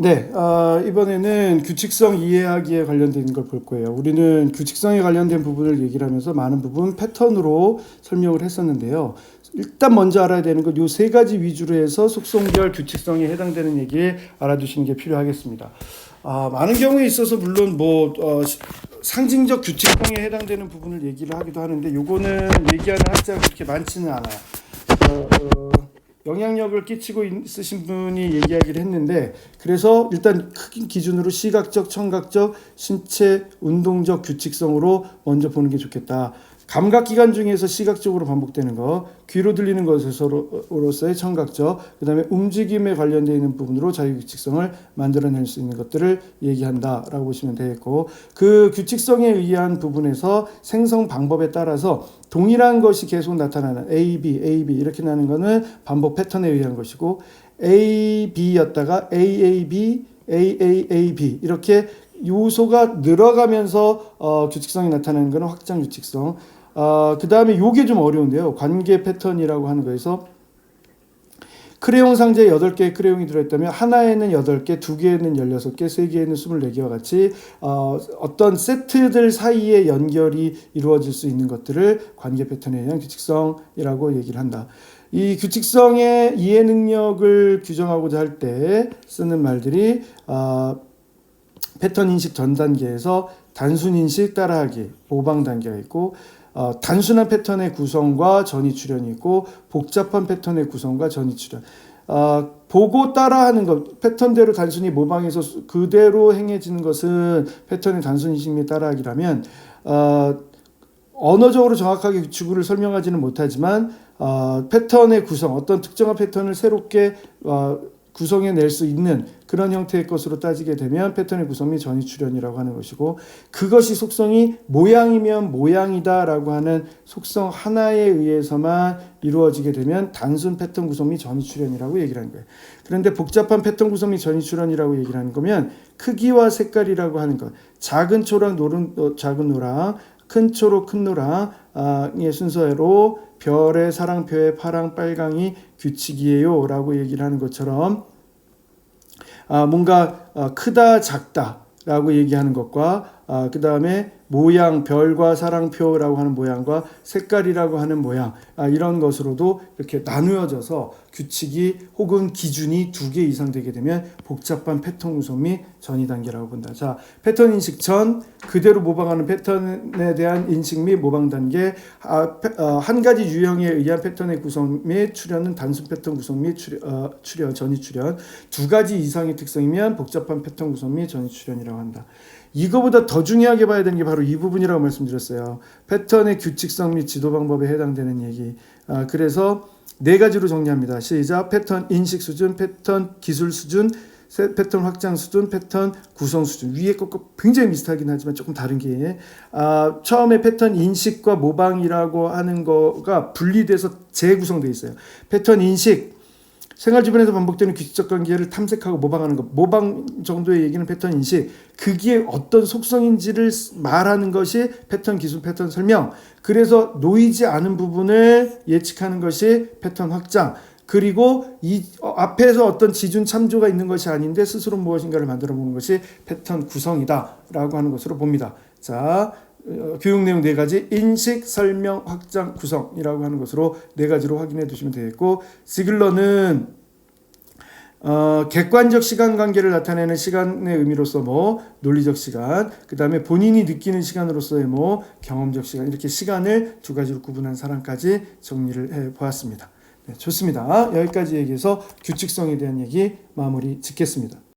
네, 어, 이번에는 규칙성 이해하기에 관련된 걸 볼 거예요. 우리는 규칙성에 관련된 부분을 얘기를 하면서 많은 부분 패턴으로 설명을 했었는데요. 일단 먼저 알아야 되는 건 요 세 가지 위주로 해서 속성별 규칙성에 해당되는 얘기 알아두시는 게 필요하겠습니다. 아, 많은 경우에 있어서 물론 뭐 어, 시- 상징적 규칙성에 해당되는 부분을 얘기를 하기도 하는데 요거는 얘기하는 학자가 그렇게 많지는 않아요. 어, 어, 영향력을 끼치고 있으신 분이 얘기하기를 했는데 그래서 일단 큰 기준으로 시각적, 청각적, 신체 운동적 규칙성으로 먼저 보는 게 좋겠다. 감각 기관 중에서 시각적으로 반복되는 거, 귀로 들리는 것으로서의 청각적, 그다음에 움직임에 관련되어 있는 부분으로 자유 규칙성을 만들어낼 수 있는 것들을 얘기한다라고 보시면 되겠고, 그 규칙성에 의한 부분에서 생성 방법에 따라서 동일한 것이 계속 나타나는 A, B, A, B 이렇게 나는 거는 반복 패턴에 의한 것이고 A, B였다가 A, A, B, A, A, A, B 이렇게 요소가 늘어가면서 어, 규칙성이 나타나는 거는 확장 규칙성. 어, 그 다음에 요게 좀 어려운데요. 관계 패턴이라고 하는 거에서 크레용 상자에 8개의 크레용이 들어있다면 하나에는 8개, 두 개에는 16개, 세 개에는 24개와 같이 어, 어떤 세트들 사이에 연결이 이루어질 수 있는 것들을 관계 패턴에 의한 규칙성이라고 얘기를 한다. 이 규칙성의 이해 능력을 규정하고자 할 때 쓰는 말들이 어, 패턴 인식 전 단계에서 단순 인식 따라하기 모방 단계가 있고 어, 단순한 패턴의 구성과 전이 출현이 있고 복잡한 패턴의 구성과 전이 출현. 어, 보고 따라하는 것 패턴대로 단순히 모방해서 수- 그대로 행해지는 것은 패턴의 단순 인식 및 따라하기라면 어, 언어적으로 정확하게 규칙을 설명하지는 못하지만 어, 패턴의 구성, 어떤 특정한 패턴을 새롭게 어, 구성해낼 수 있는 그런 형태의 것으로 따지게 되면 패턴의 구성이 전이 출현이라고 하는 것이고 그것이 속성이 모양이면 모양이다라고 하는 속성 하나에 의해서만 이루어지게 되면 단순 패턴 구성 및 전이 출현이라고 얘기를 하는 거예요. 그런데 복잡한 패턴 구성 및 전이 출현이라고 얘기를 하는 거면 크기와 색깔이라고 하는 것, 작은 초랑 노른 어, 작은 노랑, 큰 초로 큰 노랑의 순서로 별의 사랑표의 파랑 빨강이 규칙이에요라고 얘기를 하는 것처럼 아, 뭔가 아, 크다 작다라고 얘기하는 것과 아, 그 다음에 모양 별과 사랑표라고 하는 모양과 색깔이라고 하는 모양 아, 이런 것으로도 이렇게 나누어져서 규칙이 혹은 기준이 두 개 이상 되게 되면 복잡한 패턴 구성 및 전이 단계라고 본다. 자, 패턴 인식 전 그대로 모방하는 패턴에 대한 인식 및 모방 단계 아, 패- 어, 한 가지 유형에 의한 패턴의 구성 및 출현은 단순 패턴 구성 및 출현, 어, 출현 전이 출현 두 가지 이상의 특성이면 복잡한 패턴 구성 및 전이 출현이라고 한다. 이거보다 더 중요하게 봐야 되는 게 바로 이 부분이라고 말씀드렸어요. 패턴의 규칙성 및 지도 방법에 해당되는 얘기. 아, 그래서 네 가지로 정리합니다. 시작. 패턴 인식 수준, 패턴 기술 수준, 세- 패턴 확장 수준, 패턴 구성 수준. 위에 것과 굉장히 비슷하긴 하지만 조금 다른 게 아, 처음에 패턴 인식과 모방이라고 하는 거가 분리돼서 재구성돼 있어요. 패턴 인식 생활 주변에서 반복되는 규칙적 관계를 탐색하고 모방하는 것. 모방 정도의 얘기는 패턴 인식. 그게 어떤 속성인지를 말하는 것이 패턴 기술, 패턴 설명. 그래서 놓이지 않은 부분을 예측하는 것이 패턴 확장. 그리고 이 어, 앞에서 어떤 지준 참조가 있는 것이 아닌데 스스로 무엇인가를 만들어 보는 것이 패턴 구성이다라고 하는 것으로 봅니다. 자, 어, 교육 내용 네 가지 인식, 설명, 확장, 구성이라고 하는 것으로 네 가지로 확인해 두시면 되겠고 시글러는 어, 객관적 시간 관계를 나타내는 시간의 의미로서 뭐 논리적 시간, 그 다음에 본인이 느끼는 시간으로서의 뭐 경험적 시간 이렇게 시간을 두 가지로 구분한 사람까지 정리를 해 보았습니다. 네, 좋습니다. 여기까지 얘기해서 규칙성에 대한 얘기 마무리 짓겠습니다.